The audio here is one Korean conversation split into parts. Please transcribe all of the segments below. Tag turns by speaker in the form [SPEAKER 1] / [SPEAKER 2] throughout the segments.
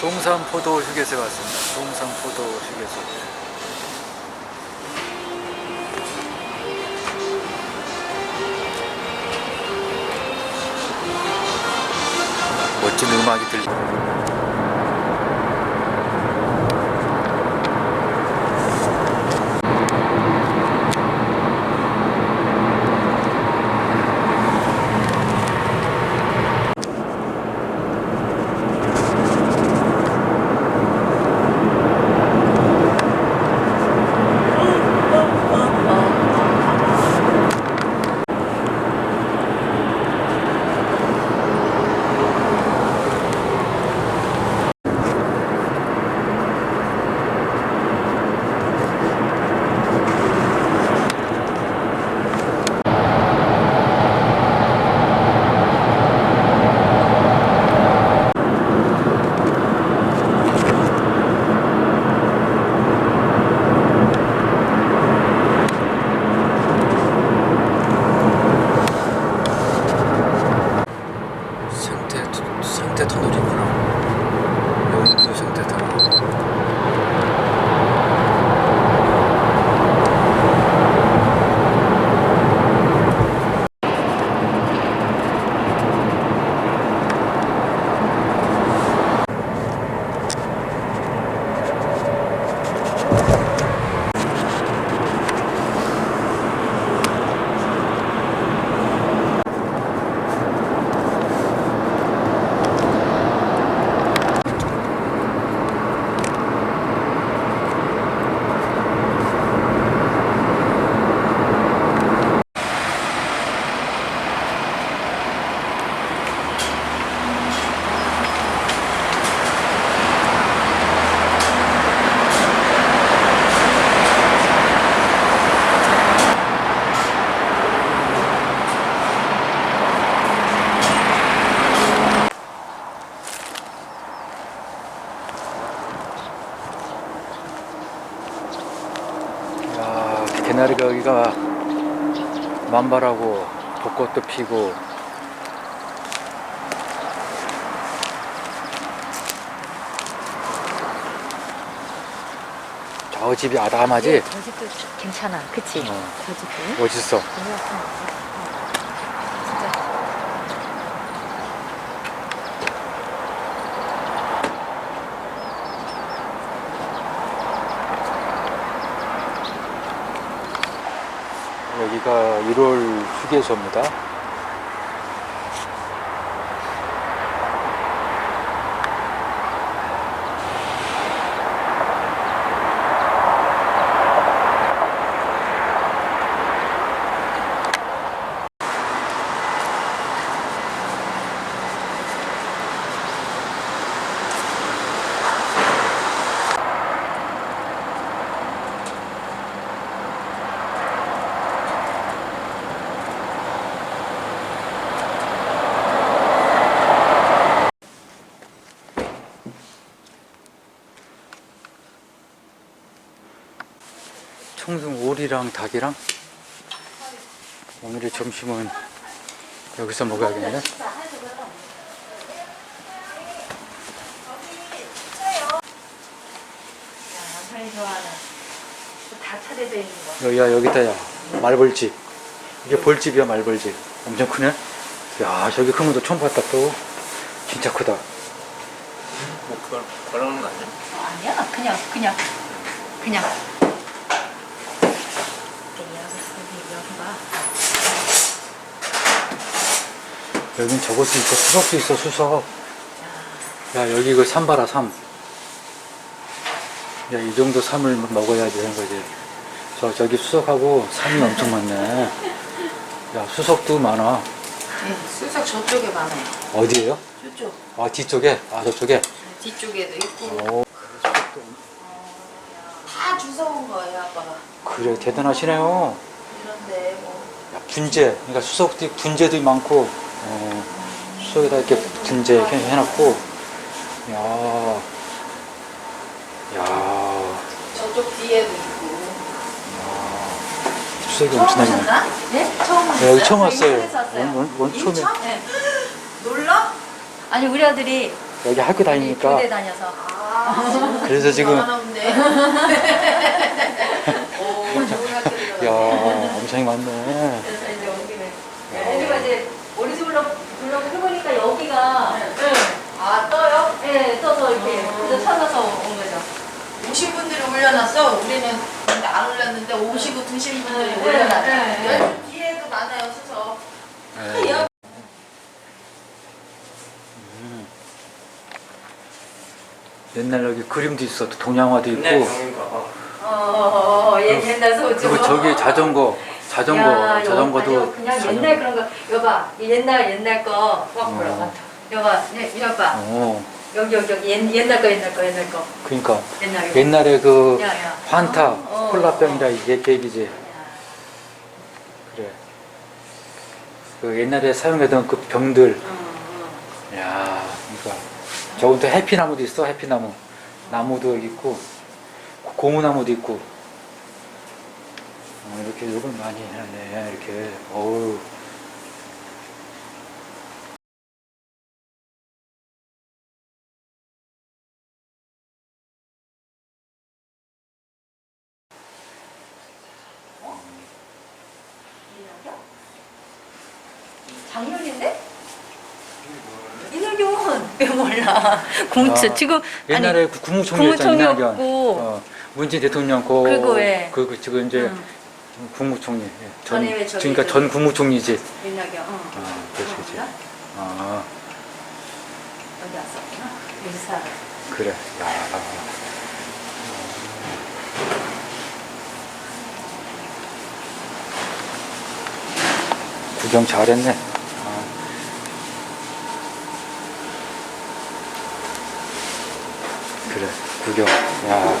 [SPEAKER 1] 송산포도 휴게소에 왔습니다. 송산포도 휴게소. 멋진 음악이 들리. you know. 만발하고 벚꽃도 피고 저 집이 아담하지?
[SPEAKER 2] 저 집도 괜찮아. 그치?
[SPEAKER 1] 어.
[SPEAKER 2] 저 집도.
[SPEAKER 1] 멋있어. 여기가 1월 휴게소입니다. 오리랑 닭이랑 오늘의 점심은 여기서 먹어야겠네. 여기야 여기다 야 말벌집. 이게 벌집이야 말벌집. 엄청 크네. 야 저기 큰 것도 처음 봤다 또. 진짜 크다.
[SPEAKER 3] 뭐 그걸 걸어놓는 거 아니야?
[SPEAKER 2] 어, 아니야. 그냥, 그냥. 그냥. 여기, 여기, 여기 봐.
[SPEAKER 1] 여긴 저것도 있어 수석도 있어 수석. 야 여기 그삼 봐라 삼. 야 이 정도 삼을 먹어야지 되는 거지. 저 저기 수석하고 삼이 엄청 많네. 야 수석도 많아.
[SPEAKER 2] 네, 수석 저쪽에 많아요.
[SPEAKER 1] 어디에요?
[SPEAKER 2] 저쪽.
[SPEAKER 1] 아 뒤쪽에? 아 저쪽에?
[SPEAKER 2] 뒤쪽에도 있고.
[SPEAKER 1] 오
[SPEAKER 2] 다 주워온 거예요, 아빠가.
[SPEAKER 1] 그래 대단하시네요.
[SPEAKER 2] 이런데 뭐.
[SPEAKER 1] 야, 분재 그러니까 수석도 분재도 많고 어, 수석에다 이렇게 분재 이렇게 해놨고 야, 야,
[SPEAKER 2] 저쪽 뒤에도 있고.
[SPEAKER 1] 수석이 엄청나게 많아.
[SPEAKER 2] 오셨나? 네? 처음 오셨어요?
[SPEAKER 1] 네, 여기 처음
[SPEAKER 2] 저
[SPEAKER 1] 왔어요.
[SPEAKER 2] 인천에서 왔어요.
[SPEAKER 1] 원- 원- 원 처음에.
[SPEAKER 2] 인천? 네. 놀러? 아니 우리 아들이
[SPEAKER 1] 여기 학교 다니니까
[SPEAKER 2] 교대 다녀서.
[SPEAKER 1] 그래서 지금 야
[SPEAKER 4] 오,
[SPEAKER 1] 엄청 많네
[SPEAKER 2] 온 김에. 여기가 이제 우리 불러 해보니까 여기가
[SPEAKER 4] 아 떠요?
[SPEAKER 2] 예 떠서 이렇게 그래서 찾아서 온 거죠.
[SPEAKER 4] 오신 분들이 올려놨어. 우리는 근데 안 올렸는데 오시고 드신 분들이
[SPEAKER 2] 네,
[SPEAKER 4] 올려놨어.
[SPEAKER 2] 네, 네.
[SPEAKER 4] 여기 뒤에도 많아요 수서.
[SPEAKER 1] 네. 옛날 여기 그림도 있어. 동양화도 있고.
[SPEAKER 3] 옛날 경인가 봐.
[SPEAKER 2] 어, 예, 옛날 소주.
[SPEAKER 1] 그리고 저기 자전거, 자전거,
[SPEAKER 2] 야,
[SPEAKER 1] 자전거도.
[SPEAKER 2] 그냥
[SPEAKER 1] 자전거.
[SPEAKER 2] 옛날 그런 거. 여봐, 이 옛날 옛날 거.
[SPEAKER 1] 어.
[SPEAKER 2] 여봐, 예, 여봐.
[SPEAKER 1] 어,
[SPEAKER 2] 여기 여기 여기 옛, 옛날 거 옛날 거 옛날 거.
[SPEAKER 1] 그러니까
[SPEAKER 2] 옛날 거.
[SPEAKER 1] 옛날에 그
[SPEAKER 2] 야, 야.
[SPEAKER 1] 환타,
[SPEAKER 2] 어.
[SPEAKER 1] 콜라병이라 이게 얘기지. 그래. 그 옛날에 사용하던 그 병들.
[SPEAKER 2] 어,
[SPEAKER 1] 야, 그러니까 저건 또 해피나무도 있어. 해피나무. 나무도 여기 있고 고무나무도 있고. 어, 이렇게 이걸 많이 해놨네. 이렇게. 어우.
[SPEAKER 2] 작년인데? 이낙연 왜 몰라? 공채
[SPEAKER 1] 아,
[SPEAKER 2] 지금
[SPEAKER 1] 옛날에 그 국무총리였잖아. 이낙연.
[SPEAKER 2] 국무총리였고.
[SPEAKER 1] 어, 문재인 대통령 그,
[SPEAKER 2] 그리고 왜?
[SPEAKER 1] 그, 그 지금 이제
[SPEAKER 2] 응,
[SPEAKER 1] 국무총리. 예, 전,
[SPEAKER 2] 왜 저기
[SPEAKER 1] 그러니까
[SPEAKER 2] 그-
[SPEAKER 1] 전 국무총리지.
[SPEAKER 2] 이낙연. 어.
[SPEAKER 1] 아, 그렇지, 그렇지.
[SPEAKER 2] 어,
[SPEAKER 1] 아,
[SPEAKER 2] 여기 왔었구나. 인사.
[SPEAKER 1] 그래. 야. 구경 잘했네. 아. 그래, 구경. 야.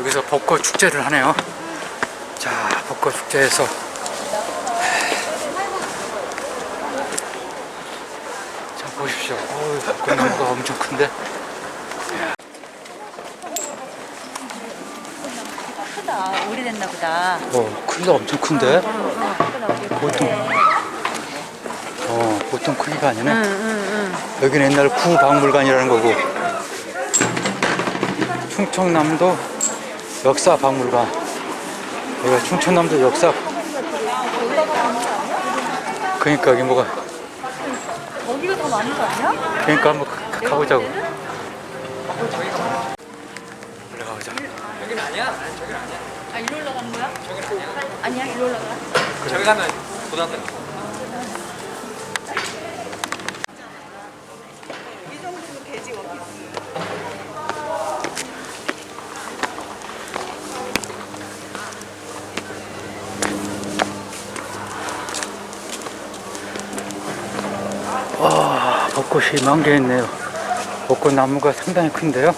[SPEAKER 1] 여기서 벚꽃 축제를 하네요. 자, 벚꽃 축제에서 자 보십시오. 어우, 벚꽃나무가 엄청 큰데.
[SPEAKER 2] 크다. 오래됐나 보다.
[SPEAKER 1] 어, 크기가 엄청 큰데. 보통
[SPEAKER 2] 응,
[SPEAKER 1] 어, 보통 크기가 아니네.
[SPEAKER 2] 응, 응.
[SPEAKER 1] 여기는 옛날 구박물관이라는 거고 충청남도 역사 박물관 여기가 충청남도 역사 그러니까 여기 뭐가
[SPEAKER 2] 거기가 더 많은 거 아니야?
[SPEAKER 1] 그러니까 한번 가- 가보자고 올라 가보자
[SPEAKER 3] 여기는 아니야. 저기는 아니야.
[SPEAKER 2] 아, 일로 올라가는 거야?
[SPEAKER 3] 저기는 아니야.
[SPEAKER 2] 아니야, 일로 올라가.
[SPEAKER 3] 저기 가면 고등학교.
[SPEAKER 1] 와 벚꽃이 만개했네요. 벚꽃 나무가 상당히 큰데요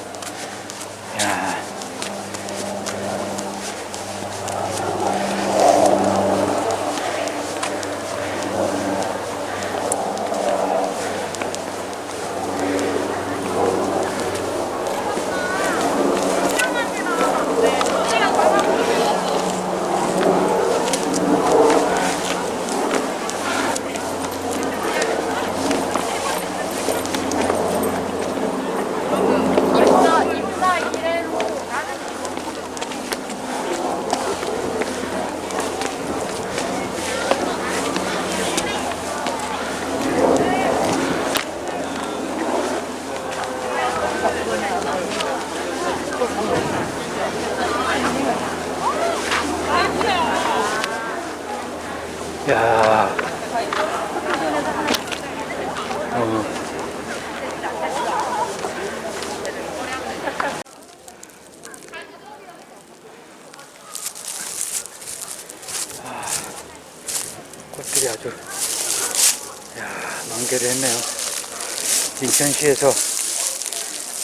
[SPEAKER 1] 야. 어. 아, 꽃들이 아주 야 만개를 했네요. 인천시에서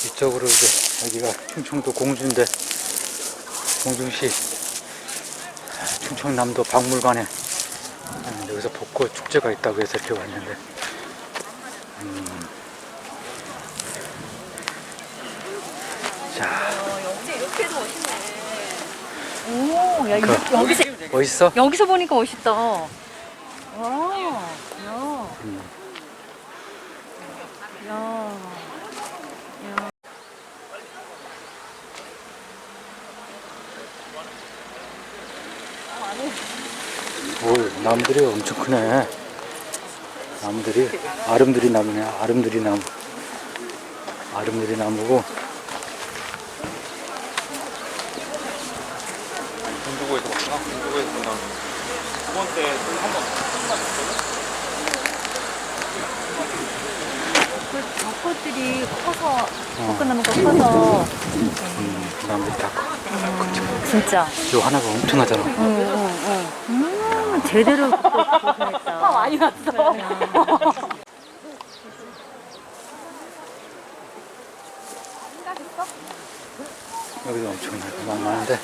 [SPEAKER 1] 이쪽으로 이제 여기가 충청도 공주인데 공주시 충청남도 박물관에 아, 여기서 벚꽃 축제가 있다고 해서 이렇게 왔는데 음. 자.
[SPEAKER 2] 오, 야,
[SPEAKER 1] 그-
[SPEAKER 2] 여기서
[SPEAKER 1] 멋있어?
[SPEAKER 2] 여기서 보니까 멋있다. 와, 야,
[SPEAKER 1] 음.
[SPEAKER 2] 야.
[SPEAKER 1] 오, 나무들이 엄청 크네. 나무들이 아름드리 나무네. 아름드리 나무. 아름드리 나무고
[SPEAKER 3] 공주고에서 봤구나. 공주고에서 본다. 두 번째 한번
[SPEAKER 2] 그 벚꽃들이 커서 벚꽃나무가 커서
[SPEAKER 1] 음, 나무들이 다 커.
[SPEAKER 2] 진짜.
[SPEAKER 1] 요 하나가 엄청나잖아.
[SPEAKER 2] 응, 응, 응. 음, 제대로. 화 많이 났어.
[SPEAKER 1] 여기도 엄청나게 많- 많은데.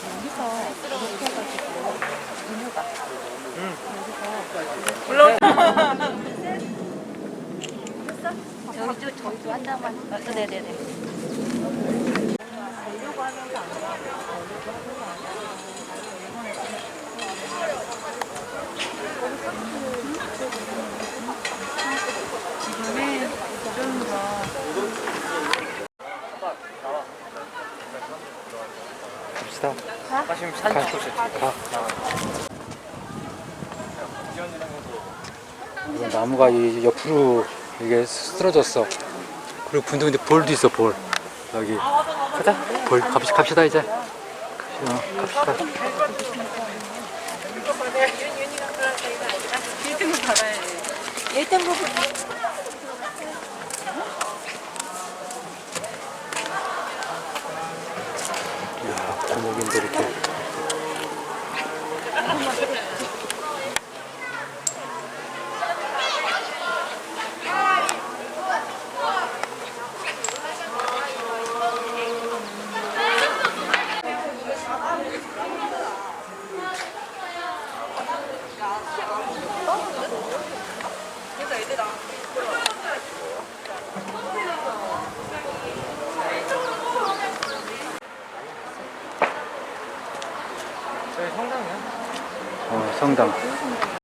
[SPEAKER 2] 여기도 저기도 한다만. 어, 네네 네.
[SPEAKER 1] 갑시다.
[SPEAKER 3] 나 지금 사진 찍고 있어.
[SPEAKER 1] 가. 이거 나무가 이 옆으로 이게 쓰러졌어. 그리고 근데 근데 볼도 있어 볼. 여기 가자. 볼 갑시, 갑시다 이제. 갑시다. 갑시다.
[SPEAKER 2] 1등급
[SPEAKER 1] 이야 고목인데 이렇게.
[SPEAKER 3] 저희 성당이야.
[SPEAKER 1] 어 성당.